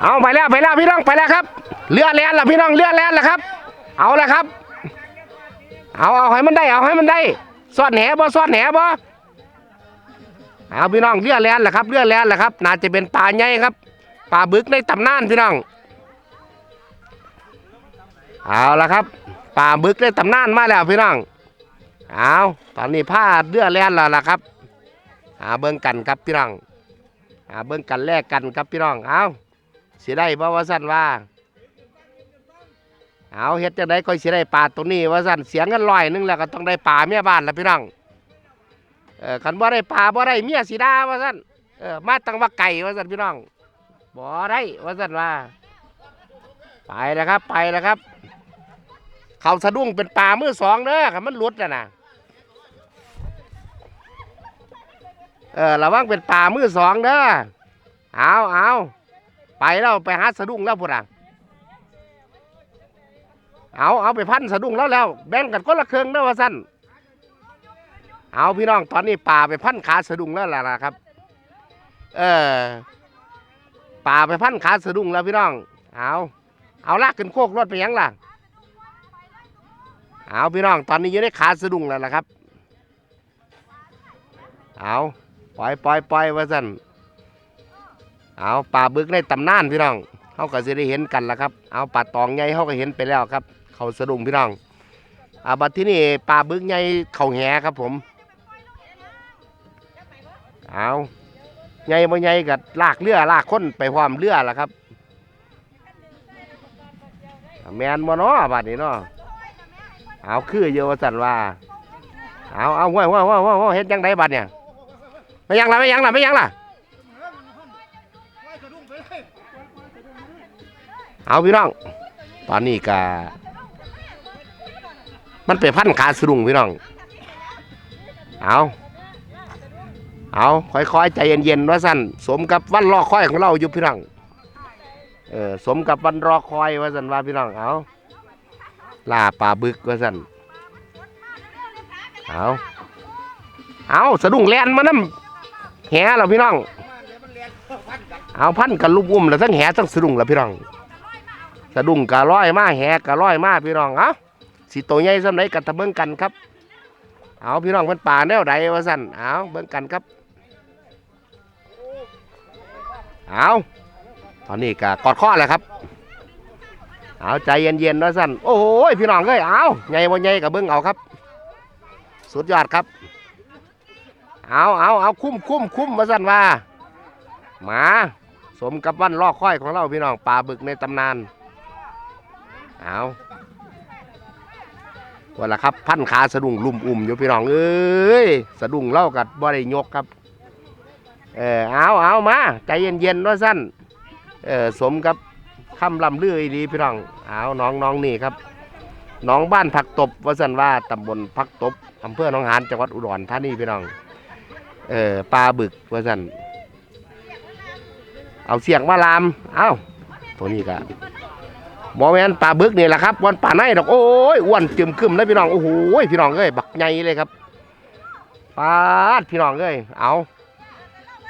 เอาไปแล้วไปแล้วพี่น้องไปแล้วครับเรือแลนล่ะพี่น้องเรือแลนล่ะครับ เอาละครับ เอาเอาให้มันได้เอาให้มันได้ซ่อนแหบ่ซ่อนแหบ่เอาพี่น้องเรือแลนล่ะครับเรือแลนล่ะครับ น่าจะเป็นปลาใหญ่ครับปลาบึกในตำนานพี่น้อง เอาละครับปลาบึกในตำนานมาแล้วพี่น้องเอาตอนนี้ผ้าเรือแลนแล้วล่ะครับหาเบิ่งกันครับพี่น้องหาเบิ่งกันแลกกันครับพี่น้องเอา สิได้บ่ว่าสั่นว่า เอาเฮ็ดจังได๋ก็สิได้ปลาตัวนี้ว่าซั่นเสียเงินร้อยหนึงแล้วก็ต้องได้ปลาเมียบ้านละพี่น้องเออคันบ่ได้ปลาบ่ได้เมียสิด่าว่าซั่นเออมาตั้งว่าไก่ว่าซั่นพี่น้องบ่ได้ว่าซั่นว่า ไปแล้วครับ ไปแล้วครับ เขาสะดุ้งเป็นปลามือสองเด้อคันมันหลุดน่ะนะเออระวังเป็นปลามือสองเด้อ เอาเอา ไปแล้วไปหาสะดุ้งแล้วพุ่นน่ะเอาเอาไปพันสะดุ้งแล้วแล้ว แบ่งกันคนละเครื่องเด้อว่าสั้นเอาพี่น้องตอนนี้ป่าไปพันขาสะดุ้งแล้วล่ะนะครับ เออป่าไปพันขาสะดุ้งแล้วพี่น้อง เอาเอาลากขึ้นโคกรถไปยังล่ะเอาพี่น้องตอนนี้อยู่ในขาสะดุ้งแล้วล่ะครับ เอาปล่อยปล่อยปล่อยว่าสั้น เอาป่าบึกในตำนานพี่น้องเขาก็จะได้เห็นกันแล้วครับ เอาป่าตองใหญ่เขาก็เห็นไปแล้วครับ เขาสะดุ้งพี่น้องอาบัดที่นี่ปลาบึกใหญ่เขาแหครับผม เอาใหญ่บ่ใหญ่กัลากเรือลากคนไปพร้อมเรือละครับ แมนบ่เนาะบัดนี้เนาะเอาคือเยาวสันว่า เอาเอาห้วยห้วยห้วยห้วยห้วเฮ็ดยังไงบัดเนี่ยไม่ยังละไม่ยังละไม่ยังละ เอาพี่น้อง ตอนนี้ก็มันไปพันขาสะดุ้งพี่น้อง เอาเอาค่อยๆใจเย็นๆว่าสั่นสมกับวันรอคอยของเราอยู่พี่น้องเออสมกับวันรอคอยว่าสั่นว่าพี่น้องเอาล่าปลาบึกว่าสั่นเอาเอาสะดุ้งแลนมาน้ำแหเราพี่น้อง เอาพันกันลูกอุ้มแล้วทั้งแหทั้งสะดุ้งแล้วพี่น้อง สะดุ้งกะร้อยมาแหกะร้อยมาพี่น้องเอ้าสิโตใหญ่ส่ำไหนกันตะเบิ่งกันครับ เอาพี่น้องเพิ่นป่าแนวใดว่าซั่นเอาเบิ่งกันครับเอาตอนนี้ก็กอดข้อแล้วครับ เอาใจเย็นๆว่าซั่นโอ้ยพี่น้องเอ้ยเอาใหญ่บ่ใหญ่ก็เบิ่งเอาครับ สุดยอดครับ เอาเอาเอาคุ้มคุ้มคุ้มว่าซั่นว่าหมาสมกับวันลอกค่อยของเราพี่น้องปลาบึกในตำนาน เอาวันละครับ พันขาสะดุ้งลุ่มอุ่มอยู่พี่น้องเอ้ยสะดุ้งเล่ากัดบ่ได้ยกครับ เออเอาเอามาใจเย็นๆว่าสั้นเออสมกับคำลำเลื่อยดีพี่น้องเอาน้องน้องนี่ครับ น้องบ้านผักตบว่าสั้นว่าตำบลผักตบอำเภอหนองหานจังหวัดอุดรธานีพี่น้องเออปลาบึกว่าสั้นเอาเสียงมาลาม เอาตัวนี้ก็ บอแมนปลาบึกนี่แหละครับวันป่าในดอกโอ้ยอ้วนจึมขึ้นเลยพี่น้องโอ้โหพี่น้องเอ้ยบักใหญ่เลยครับปลาพี่น้องเอ้ยเอา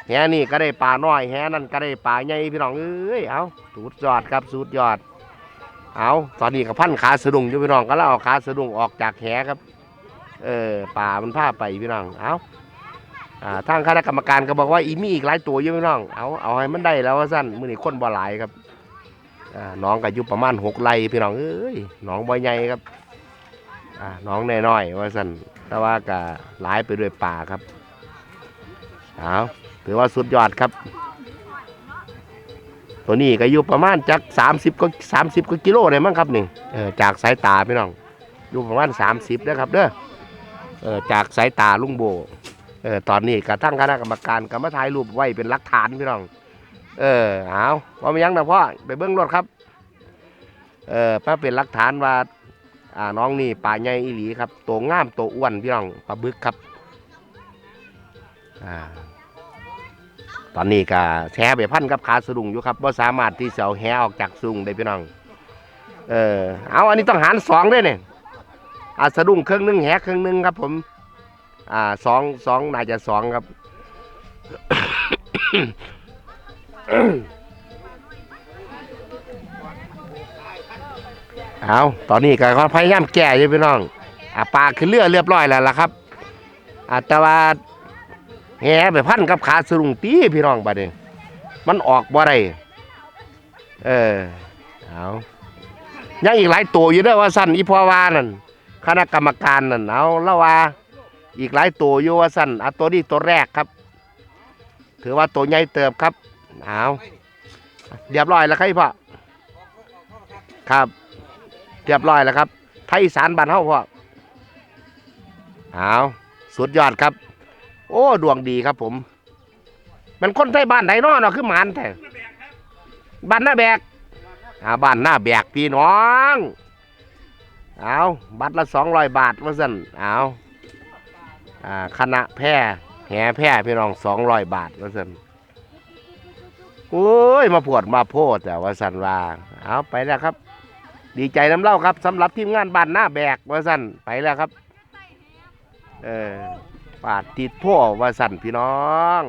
แหนี่ก็ได้ปลาน้อยแหนั่นก็ได้ปลาใหญ่พี่น้องเอ้ยเอาสุดยอดครับสุดยอด เอาตอนนี้กับพันขาสะดุ้งอยู่พี่น้องก็แล้วเอาขาสะดุ้งออกจากแหครับ เออปลามันพาไปพี่น้องเอาอ่าทางคณะกรรมการก็บอกว่าอีมีอีกหลายตัวอยู่พี่น้อง เอาเอาให้มันได้แล้วว่าสั้นมือนี้คนบ่หลายครับ น้องก็อยุประมาณหกไร่พี่น้องเอ้ยน้องบ่ใหญ่ครับน้องน้อยๆว่าสั่นแต่ว่าก็หลายไปด้วยป่าครับเอาถือว่าสุดยอดครับ ตัวนี้ก็อยุประมาณจากสามสิบก็สามสิบก็กิโลเลยมั้งครับนี่เออจากสายตาพี่น้องอยู่ประมาณสามสิบนะครับเด้อเออจากสายตาลุงโบเออตอนนี้กระทั่งคณะกรรมการก็มาถ่ายรูปไว้เป็นหลักฐานพี่น้อง เออเอาว่าไม่ยังนะพ่อไปเบิ้งรถครับ เออเพื่อเป็นหลักฐานว่าอ่าน้องนี่ป่าใหญ่อีหลีครับตัวงามตัวอ้วนพี่น้องปลาบึกครับอ่าตอนนี้ก็แช่ไปพันกับขาสะดุงอยู่ครับว่าสามารถที่จะเอาแหออกจากสะดุงได้พี่น้อง เออเอาอันนี้ต้องหารสองด้วยเนี่ยอ่าสะดุ้งเครื่องหนึงแหเครื่องหนึงครับ ผม อ่าสองสองน่าจะสองครับ เอาตอนนี้ก็พยายามแก่อยู่พี่น้องอาปากคือเลือเรียบร้อยแล้วล่ะครับอาตว่าแหไปพันกับขาสรุงตีพี่น้องบัดนี้มันออกบ่ได้เออเอายังอีกหลายตัวอยู่ด้วยว่าสั้นอีพอวานั่นคณะกรรมการนั่นเอาละว่าอีกหลายตัวอยู่ว่าสั้นอะตัวนี้ตัวแรกครับ ถือว่าตัวใหญ่เติบครับ เอาเรียบร้อยแล้วครับพ่อครับเรียบร้อยแล้วครับ ไทยสารบ้านเฮาพ่อเอาสุดยอดครับ โอ้ดวงดีครับผม มันคนไทยบ้านไหนนาะเนาะคือหมานแต่บ้านหน้าแบกอ่าบ้านหน้าแบกพี่น้อง เอาบัตรละสองร้อยบาทว่าสั่นเอาอ่าคณะแพร่แห่แพร่พี่น้องสองร้อยบาทว่าสั่น โอ้ย มาปวดมาโพดแต่ว่าสันว่าเอาไปแล้วครับ ดีใจน้ำเล่าครับสำหรับทีมงานบ้านหน้าแบกว่าสันไปแล้วครับ เออปาดติดพ่อว่าสันพี่น้อง